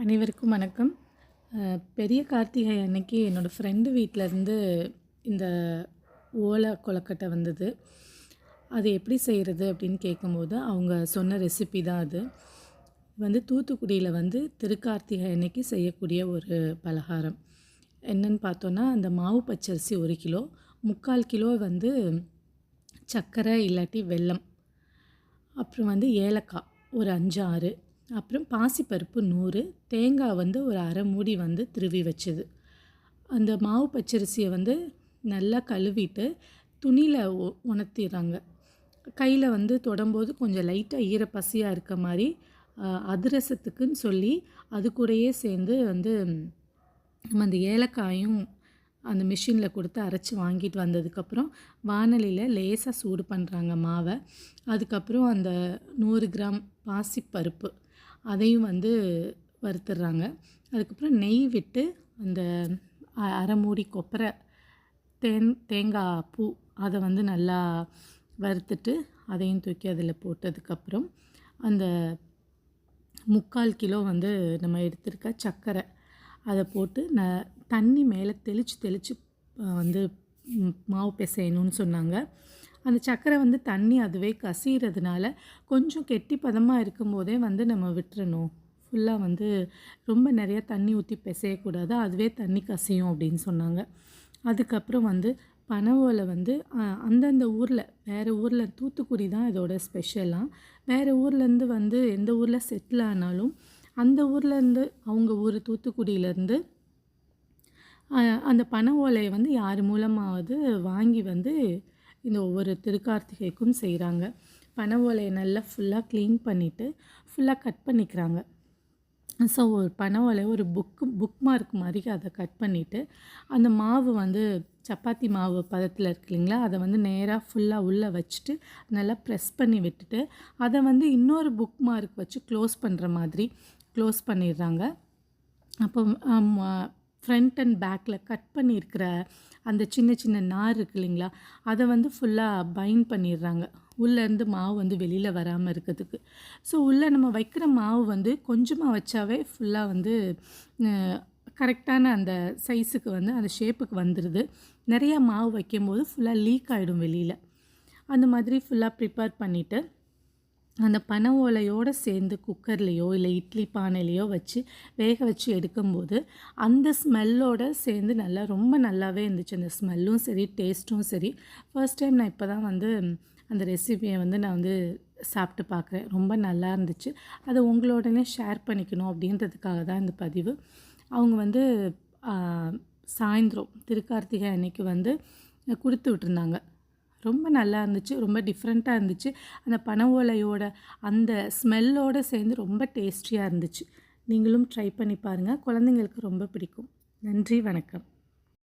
அனைவருக்கும் வணக்கம். பெரிய கார்த்திகை அன்னைக்கு என்னோடய ஃப்ரெண்டு வீட்டிலேருந்து இந்த ஓலை கொலக்கட்டை வந்தது. அது எப்படி செய்கிறது அப்படின்னு கேட்கும்போது அவங்க சொன்ன ரெசிபி தான் அது. வந்து தூத்துக்குடியில் வந்து திருக்கார்த்திகை அன்னைக்கு செய்யக்கூடிய ஒரு பலகாரம். என்னன்னு பார்த்தோன்னா அந்த மாவு பச்சரிசி ஒரு கிலோ முக்கால் கிலோ வந்து சர்க்கரை இல்லாட்டி வெல்லம். அப்புறம் வந்து ஏலக்காய் ஒரு அஞ்சு ஆறு அப்புறம் பாசிப்பருப்பு நூறு தேங்காய் வந்து ஒரு அரை மூடி வந்து திருவி வச்சது. அந்த மாவு பச்சரிசியை வந்து நல்லா கழுவிட்டு துணியில் உணர்த்திடுறாங்க கையில் வந்து தொடும்போது கொஞ்சம் லைட்டாக ஈரப்பசியாக இருக்க மாதிரி அதிரசத்துக்குன்னு சொல்லி அது கூடயே சேர்ந்து வந்து நம்ம அந்த ஏலக்காயும் அந்த மிஷினில் கொடுத்து அரைச்சி வாங்கிட்டு வந்ததுக்கப்புறம் வானலியில் லேசாக சூடு பண்ணுறாங்க மாவை. அதுக்கப்புறம் அந்த நூறு கிராம் பாசிப்பருப்பு அதையும் வந்து வறுத்துடுறாங்க. அதுக்கப்புறம் நெய் விட்டு அந்த அ- கொப்பரை தேன் தேங்காய் பூ அதை வந்து நல்லா வறுத்துட்டு அதையும் தூக்கி அதில் போட்டதுக்கப்புறம் அந்த முக்கால் கிலோ வந்து நம்ம எடுத்திருக்க சர்க்கரை அதை போட்டு ந தண்ணி மேலே தெளித்து தெளித்து வந்து மாவு பிசையணும்னு சொன்னாங்க. அந்த சக்கரை வந்து தண்ணி அதுவே கசிகிறதுனால கொஞ்சம் கெட்டி பதமாக இருக்கும்போதே வந்து நம்ம விட்டுறணும். ஃபுல்லாக வந்து ரொம்ப நிறைய தண்ணி ஊற்றி பிசையக்கூடாது. அதுவே தண்ணி கசியும் அப்படின்னு சொன்னாங்க. அதுக்கப்புறம் வந்து பனவோலை ஓலை வந்து அந்தந்த ஊரில் வேறு ஊரில் தூத்துக்குடி தான் இதோட ஸ்பெஷலாக வேறு ஊர்லேருந்து வந்து எந்த ஊரில் செட்டில் ஆனாலும் அந்த ஊர்லேருந்து அவங்க ஊர் தூத்துக்குடியிலேருந்து அந்த பனை ஓலையை வந்து யார் மூலமாவது வாங்கி வந்து இந்த ஒவ்வொரு திருக்கார்த்திகைக்கும் செய்கிறாங்க பனை ஓலையை நல்லா ஃபுல்லாக க்ளீன் பண்ணிவிட்டு ஃபுல்லாக கட் பண்ணிக்கிறாங்க. ஸோ ஒரு பனை ஓலை ஒரு புக்கு புக் மார்க் மாதிரி அதை கட் பண்ணிவிட்டு அந்த மாவு வந்து சப்பாத்தி மாவு பதத்தில் இருக்கு இல்லைங்களா? அதை வந்து நேராக ஃபுல்லாக உள்ளே வச்சுட்டு நல்லா ப்ரெஸ் பண்ணி விட்டுட்டு அதை வந்து இன்னொரு புக் மார்க் வச்சு க்ளோஸ் பண்ணுற மாதிரி க்ளோஸ் பண்ணிடுறாங்க. அப்போ ஃப்ரண்ட் அண்ட் பேக்கில் கட் பண்ணியிருக்கிற அந்த சின்ன சின்ன நார் இருக்கு இல்லைங்களா? அதை வந்து ஃபுல்லாக பைண்ட் பண்ணிடுறாங்க. உள்ளேருந்து மாவு வந்து வெளியில் வராமல் இருக்கிறதுக்கு. ஸோ உள்ளே நம்ம வைக்கிற மாவு வந்து கொஞ்சமாக வச்சாவே ஃபுல்லாக வந்து கரெக்டான அந்த சைஸுக்கு வந்து அந்த ஷேப்புக்கு வந்துடுது நிறையா மாவு வைக்கும்போது ஃபுல்லாக லீக் ஆகிடும் வெளியில். அந்த மாதிரி ஃபுல்லாக ப்ரிப்பேர் பண்ணிவிட்டு அந்த பனை ஓலையோடு சேர்ந்து குக்கர்லேயோ இல்லை இட்லி பானையிலையோ வச்சு வேக வச்சு எடுக்கும்போது அந்த ஸ்மெல்லோடு சேர்ந்து நல்லா ரொம்ப நல்லாவே இருந்துச்சு. அந்த ஸ்மெல்லும் சரி டேஸ்ட்டும் சரி. ஃபர்ஸ்ட் டைம் நான் இப்போ தான் வந்து அந்த ரெசிபியை வந்து நான் வந்து சாப்பிட்டு பார்க்குறேன் ரொம்ப நல்லா இருந்துச்சு. அதை உங்களோடனே ஷேர் பண்ணிக்கணும் அப்படின்றதுக்காக தான் இந்த பதிவு. அவங்க வந்து சாயந்தரம் திருக்கார்த்திகை அன்னைக்கு வந்து கொடுத்து விட்டுருந்தாங்க. ரொம்ப நல்லா இருந்துச்சு ரொம்ப டிஃப்ரெண்ட்டாக இருந்துச்சு. அந்த பனை ஓலையோட அந்த ஸ்மெல்லோடு சேர்ந்து ரொம்ப டேஸ்டியாக இருந்துச்சு. நீங்களும் ட்ரை பண்ணி பாருங்கள் குழந்தைங்களுக்கு ரொம்ப பிடிக்கும். நன்றி வணக்கம்.